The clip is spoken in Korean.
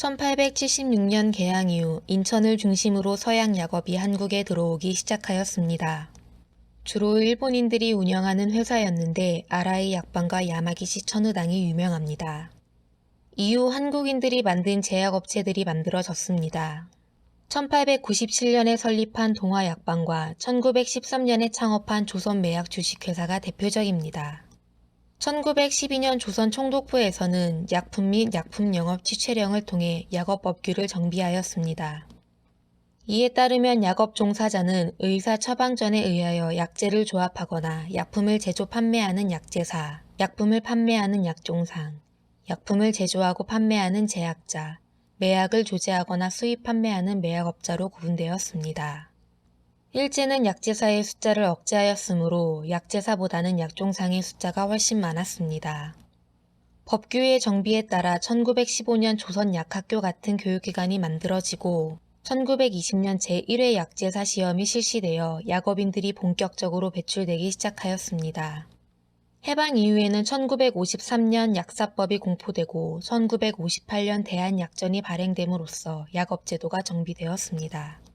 1876년 개항 이후 인천을 중심으로 서양 약업이 한국에 들어오기 시작하였습니다. 주로 일본인들이 운영하는 회사였는데 아라이 약방과 야마기시 천우당이 유명합니다. 이후 한국인들이 만든 제약업체들이 만들어졌습니다. 1897년에 설립한 동화약방과 1913년에 창업한 조선매약 주식회사가 대표적입니다. 1912년 조선 총독부에서는 약품 및 약품 영업 취체령을 통해 약업법규를 정비하였습니다. 이에 따르면 약업 종사자는 의사 처방전에 의하여 약재를 조합하거나 약품을 제조 판매하는 약재사, 약품을 판매하는 약종상, 약품을 제조하고 판매하는 제약자, 매약을 조제하거나 수입 판매하는 매약업자로 구분되었습니다. 일제는 약제사의 숫자를 억제하였으므로 약제사보다는 약종상의 숫자가 훨씬 많았습니다. 법규의 정비에 따라 1915년 조선 약학교 같은 교육기관이 만들어지고 1920년 제1회 약제사 시험이 실시되어 약업인들이 본격적으로 배출되기 시작하였습니다. 해방 이후에는 1953년 약사법이 공포되고 1958년 대한약전이 발행됨으로써 약업제도가 정비되었습니다.